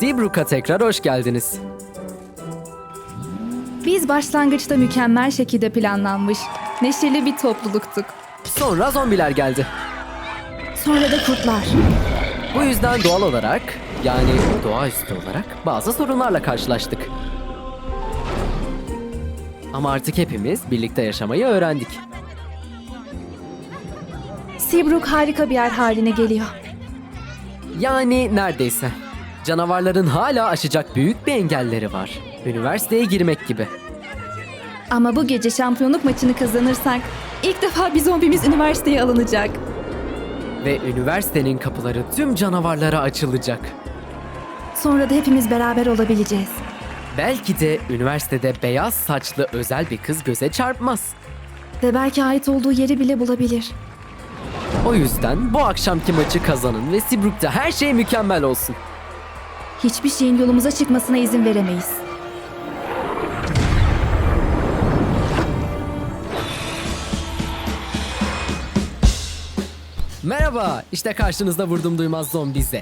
Seabrook'a tekrar hoş geldiniz. Biz başlangıçta mükemmel şekilde planlanmış, neşeli bir topluluktuk. Sonra zombiler geldi. Sonra da kurtlar. Bu yüzden doğal olarak, yani doğaüstü olarak bazı sorunlarla karşılaştık. Ama artık hepimiz birlikte yaşamayı öğrendik. Seabrook harika bir yer haline geliyor. Yani neredeyse. Canavarların hala aşacak büyük bir engelleri var. Üniversiteye girmek gibi. Ama bu gece şampiyonluk maçını kazanırsak ilk defa bir zombimiz üniversiteye alınacak. Ve üniversitenin kapıları tüm canavarlara açılacak. Sonra da hepimiz beraber olabileceğiz. Belki de üniversitede beyaz saçlı özel bir kız göze çarpmaz. Ve belki ait olduğu yeri bile bulabilir. O yüzden bu akşamki maçı kazanın ve Seabrook'ta her şey mükemmel olsun. Hiçbir şeyin yolumuza çıkmasına izin veremeyiz. Merhaba, işte karşınızda vurdum duymaz zombi Z.